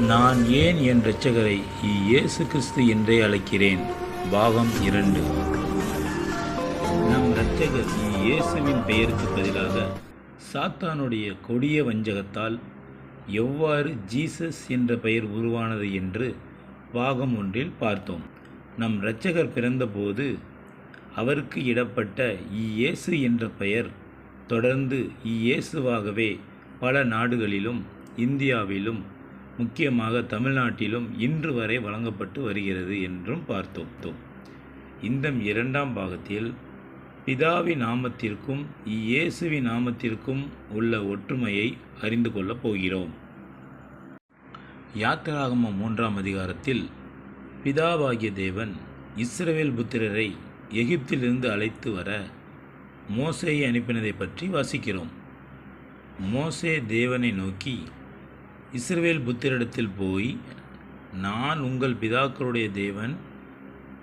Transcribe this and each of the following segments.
நான் ஏன் என் இரட்சகரை இயேசு கிறிஸ்து என்றே அழைக்கிறேன்? பாகம் இரண்டு. நம் இரட்சகர் இயேசுவின் பெயருக்கு பதிலாக சாத்தானுடைய கொடிய வஞ்சகத்தால் எவ்வாறு ஜீசஸ் என்ற பெயர் உருவானது என்று பாகம் ஒன்றில் பார்த்தோம். நம் இரட்சகர் பிறந்தபோது அவருக்கு இடப்பட்ட இயேசு என்ற பெயர் தொடர்ந்து இயேசுவாகவே பல நாடுகளிலும் இந்தியாவிலும் முக்கியமாக தமிழ்நாட்டிலும் இன்று வரை வழங்கப்பட்டு வருகிறது என்றும் பார்த்தோம். இந்த இரண்டாம் பாகத்தில் பிதாவி நாமத்திற்கும் இயேசுவி நாமத்திற்கும் உள்ள ஒற்றுமையை அறிந்து கொள்ளப் போகிறோம். யாத்திராகம மூன்றாம் அதிகாரத்தில் பிதாவாகிய தேவன் இஸ்ரவேல் புத்திரரை எகிப்திலிருந்து அழைத்து வர மோசையை அனுப்பினதை பற்றி வாசிக்கிறோம். மோசே தேவனை நோக்கி இஸ்ரவேல் புத்திரிடத்தில் போய் நான் உங்கள் பிதாக்களுடைய தேவன்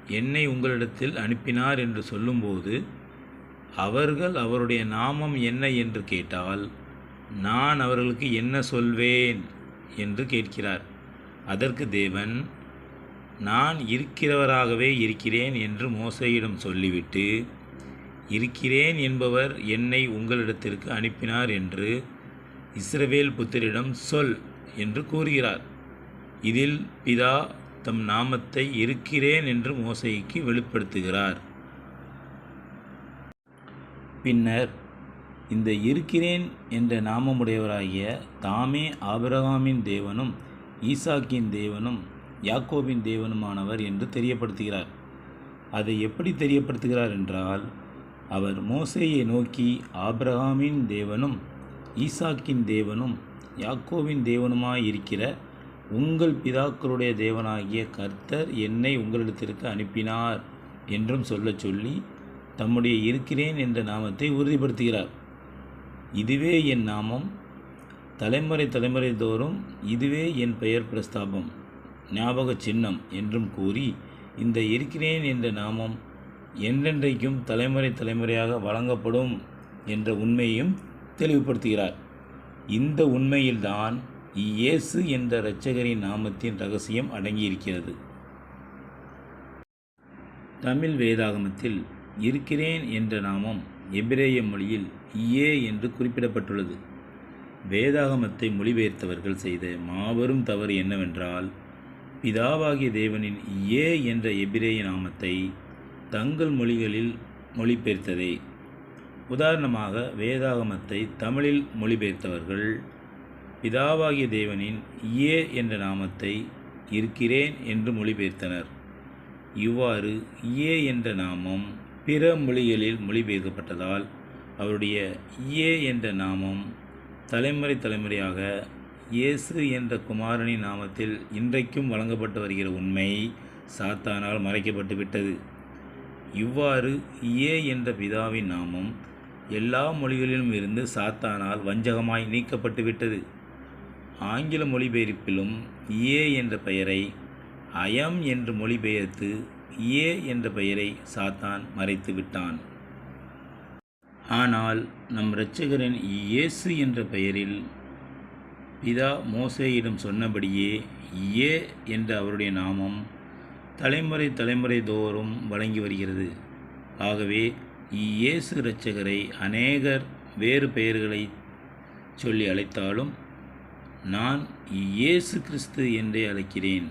என்னை உங்களிடத்தில் அனுப்பினார் என்று சொல்லும்போது அவர்கள் அவருடைய நாமம் என்ன என்று கேட்டால் நான் அவர்களுக்கு என்ன சொல்வேன்? என்று கேட்கிறார். அதற்கு தேவன் நான் இருக்கிறவராகவே இருக்கிறேன் என்று மோசையிடம் சொல்லிவிட்டு இருக்கிறேன் என்பவர் என்னை உங்களிடத்திற்கு அனுப்பினார் என்று இஸ்ரவேல் புத்திரிடம் சொல். என்று கூறுகிறார். இதில் பிதா தம் நாமத்தை இருக்கிறேன் என்று மோசைக்கு வெளிப்படுத்துகிறார். பின்னர் இந்த இருக்கிறேன் என்ற நாமமுடையவராகிய தாமே ஆபிரகாமின் தேவனும் ஈசாக்கின் தேவனும் யாக்கோபின் தேவனுமானவர் என்று தெரியப்படுத்துகிறார். அதை எப்படி தெரியப்படுத்துகிறார் என்றால் அவர் மோசேயை நோக்கி ஆபிரகாமின் தேவனும் ஈசாக்கின் தேவனும் யாக்கோவின் தேவனுமாயிருக்கிற உங்கள் பிதாக்களுடைய தேவனாகிய கர்த்தர் என்னை உங்களிடத்திற்கு அனுப்பினார் என்றும் சொல்லச் சொல்லி தம்முடைய இருக்கிறேன் என்ற நாமத்தை உறுதிப்படுத்துகிறார். இதுவே என் நாமம். தலைமுறை தலைமுறை தோறும் இதுவே என் பெயர் பிரஸ்தாபம். ஞாபக சின்னம் என்றும் கூறி இந்த இருக்கிறேன் என்ற நாமம் என்றென்றைக்கும் தலைமுறை தலைமுறையாக வழங்கப்படும் என்ற உண்மையையும் தெளிவுபடுத்துகிறார். இந்த உண்மையில்தான் இயேசு என்ற இரட்சகரின் நாமத்தின் ரகசியம் அடங்கியிருக்கிறது. தமிழ் வேதாகமத்தில் இருக்கிறேன் என்ற நாமம் எபிரேய மொழியில் இயே என்று குறிப்பிடப்பட்டுள்ளது. வேதாகமத்தை மொழிபெயர்த்தவர்கள் செய்த மாபெரும் தவறு என்னவென்றால் பிதாவாகிய தேவனின் ஏ என்ற எபிரேய நாமத்தை தங்கள் மொழிகளில் மொழிபெயர்த்ததே. உதாரணமாக வேதாகமத்தை தமிழில் மொழிபெயர்த்தவர்கள் பிதாவாகிய தேவனின் ஏ என்ற நாமத்தை இருக்கிறேன் என்று மொழிபெயர்த்தனர். இவ்வாறு ஏ என்ற நாமம் பிற மொழிகளில் மொழிபெயர்க்கப்பட்டதால் அவருடைய ஏ என்ற நாமம் தலைமுறை தலைமுறையாக இயேசு என்ற குமாரனின் நாமத்தில் இன்றைக்கும் வழங்கப்பட்டு வருகிற உண்மை சாத்தானால் மறைக்கப்பட்டு விட்டது இவ்வாறு ஏ என்ற பிதாவின் நாமம் எல்லா மொழிகளிலும் இருந்து சாத்தானால் வஞ்சகமாய் நீக்கப்பட்டு விட்டது ஆங்கில மொழிபெயர்ப்பிலும் ஏ என்ற பெயரை அயம் என்று மொழிபெயர்த்து ஏ என்ற பெயரை சாத்தான் மறைத்து விட்டான் ஆனால் நம் இரட்சகரின் இயேசு என்ற பெயரில் பிதா மோசேயிடம் சொன்னபடியே ஏ என்ற அவருடைய நாமம் தலைமுறை தலைமுறை தோறும் வழங்கி வருகிறது. ஆகவே இயேசு இரட்சகரை அநேகர் வேறு பெயர்களை சொல்லி அழைத்தாலும் நான் இயேசு கிறிஸ்து என்றே அழைக்கிறேன்.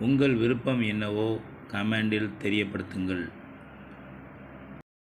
உங்கள் விருப்பம் என்னவோ கமெண்டில் தெரியப்படுத்துங்கள்.